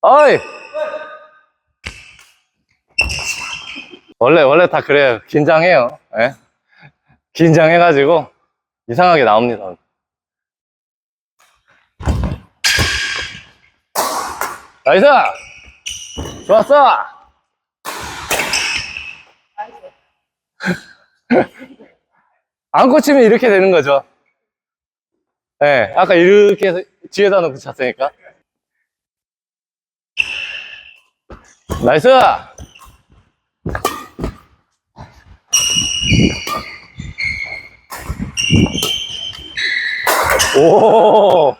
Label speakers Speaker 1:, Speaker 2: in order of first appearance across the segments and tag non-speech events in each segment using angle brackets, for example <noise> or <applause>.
Speaker 1: 어이! 원래, 원래 다 그래요. 긴장해요. 예? 긴장해가지고 이상하게 나옵니다. 나이스! 좋았어! <laughs> 안 꽂히면 이렇게 되는 거죠. 예, 아까 이렇게 해서 뒤에다 놓고 쳤으니까. 나이스! 오!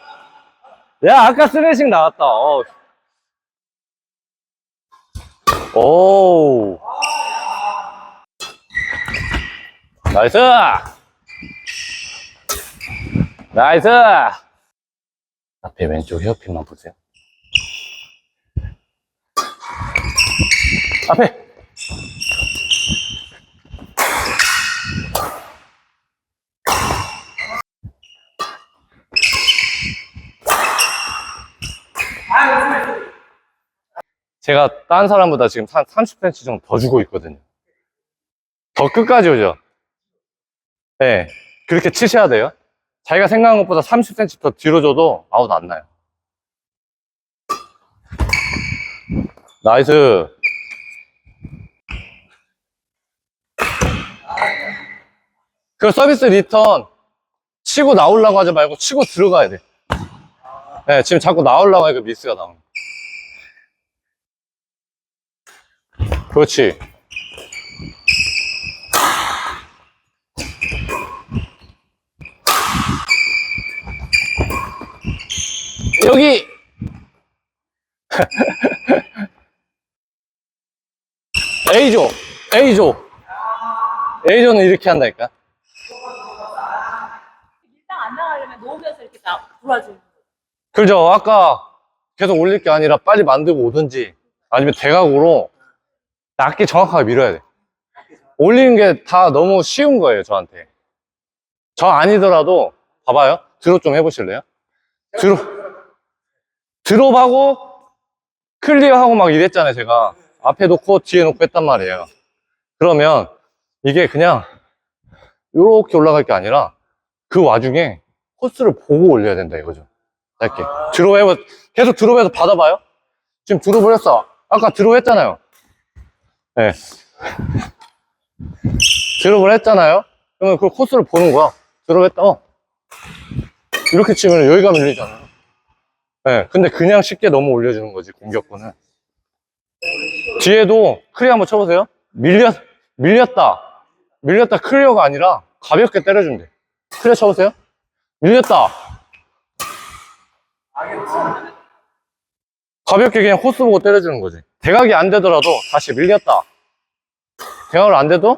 Speaker 1: 야, 아까 스매싱 나왔다. 어. 오! 나이스! 나이스! 앞에 왼쪽 헤어핀만 보세요. 앞에! 제가 딴 사람보다 지금 한 30cm 정도 더 주고 있거든요. 더 끝까지 오죠? 네. 그렇게 치셔야 돼요. 자기가 생각한 것보다 30cm 더 뒤로 줘도 아웃 안 나요. 나이스. 그 서비스 리턴 치고 나오려고 하지 말고 치고 들어가야 돼. 네, 지금 자꾸 나오려고 하니까 미스가 나오는 거야. 그렇지. 여기 <laughs> A조 A조. A조는 이렇게 한다니까.
Speaker 2: 밀당 안 나가려면 놓으면서 이렇게 나 돌아주는 거.
Speaker 1: 그죠? 아까 계속 올릴 게 아니라 빨리 만들고 오든지 아니면 대각으로 낮게 정확하게 밀어야 돼. 올리는 게 다 너무 쉬운 거예요 저한테. 저 아니더라도 봐봐요. 드롭 좀 해보실래요? 드롭. 드롭하고 클리어하고 막 이랬잖아요 제가. 앞에 놓고 뒤에 놓고 했단 말이에요. 그러면 이게 그냥 이렇게 올라갈 게 아니라 그 와중에 코스를 보고 올려야 된다 이거죠. 짧게. 드롭 해보 계속 드롭해서 받아봐요? 지금 드롭을 했어. 아까 드롭 했잖아요. 네. 드롭을 했잖아요? 그러면 그 코스를 보는 거야. 드롭 했다 어. 이렇게 치면 여기가 밀리잖아요 네, 근데 그냥 쉽게 너무 올려주는 거지 공격권은. 뒤에도 클리어 한번 쳐보세요. 밀렸, 밀렸다. 밀렸다 클리어가 아니라 가볍게 때려준대. 클리어 쳐보세요. 밀렸다. 가볍게 그냥 코스 보고 때려주는 거지. 대각이 안 되더라도 다시 밀렸다. 대각을 안 돼도?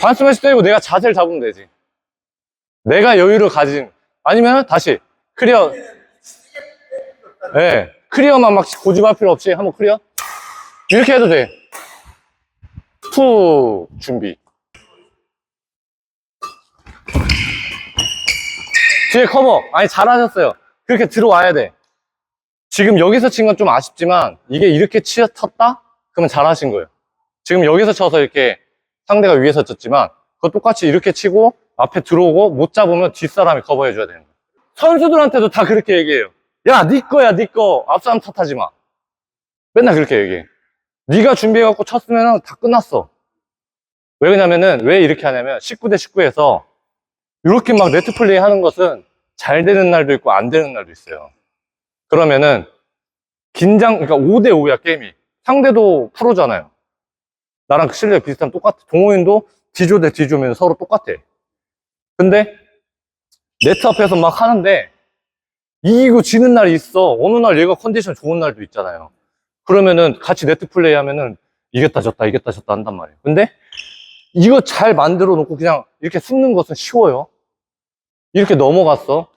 Speaker 1: 반스매시 때리고 내가 자세를 잡으면 되지 내가 여유를 가진. 아니면 다시 클리어. 예 네, 클리어만 막 고집할 필요 없이 한번 클리어? 이렇게 해도 돼투 준비. 뒤에 커버. 아니 잘하셨어요. 그렇게 들어와야 돼. 지금 여기서 친 건 좀 아쉽지만 이게 이렇게 치, 쳤다? 그러면 잘하신 거예요. 지금 여기서 쳐서 이렇게 상대가 위에서 쳤지만 그거 똑같이 이렇게 치고 앞에 들어오고 못 잡으면 뒷사람이 커버해 줘야 되는 거예요 선수들한테도 다 그렇게 얘기해요 야, 네 거야, 네 거. 앞사람 탓하지 마. 맨날 그렇게 얘기해. 네가 준비해갖고 쳤으면 다 끝났어. 왜 그러냐면은, 왜 이렇게 하냐면, 19대 19에서 이렇게 막 네트 플레이 하는 것은 잘 되는 날도 있고 안 되는 날도 있어요. 그러면은, 긴장, 그러니까 5대 5야, 게임이. 상대도 프로잖아요. 나랑 그 실력 비슷하면 똑같아. 동호인도 D조 대 D조면 서로 똑같아. 근데, 네트 앞에서 막 하는데, 이기고 지는 날이 있어. 어느 날 얘가 컨디션 좋은 날도 있잖아요. 그러면은 같이 네트 플레이 하면은 이겼다 졌다 이겼다 졌다 한단 말이에요. 근데 이거 잘 만들어 놓고 그냥 이렇게 숨는 것은 쉬워요. 이렇게 넘어갔어.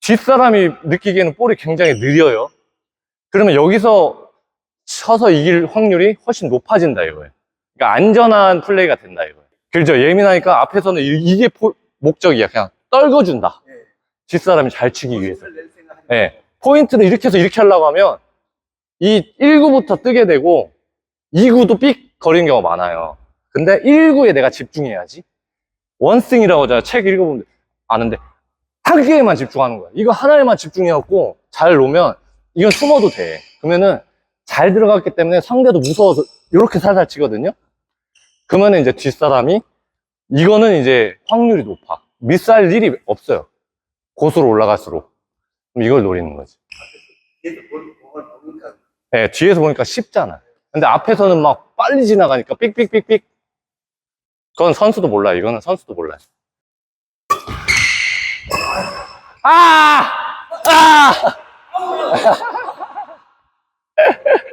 Speaker 1: 뒷사람이 느끼기에는 볼이 굉장히 느려요. 그러면 여기서 쳐서 이길 확률이 훨씬 높아진다 이거예요. 그러니까 안전한 플레이가 된다 이거예요. 그렇죠. 예민하니까 앞에서는 이- 이게 포- 목적이야. 그냥 떨궈준다.
Speaker 3: 예.
Speaker 1: 뒷사람이 잘 치기 위해서. 예. 포인트를 이렇게 해서 이렇게 하려고 하면 이 1구부터 뜨게 되고 2구도 삑 거리는 경우가 많아요. 근데 1구에 내가 집중해야지. 원승이라고 하잖아요. 책 읽어보면 아는데 한 개에만 집중하는 거야. 이거 하나에만 집중해갖고 잘 놓으면 이건 숨어도 돼. 그러면은 잘 들어갔기 때문에 상대도 무서워서 이렇게 살살 치거든요. 그러면 이제 뒷사람이 이거는 이제 확률이 높아. 미스할 일이 없어요. 고수로 올라갈수록. 그럼 이걸 노리는 거지. 네, 뒤에서 보니까 쉽잖아. 근데 앞에서는 막 빨리 지나가니까 삑삑삑삑. 그건 선수도 몰라. 이거는 선수도 몰라. 아! 아! <laughs>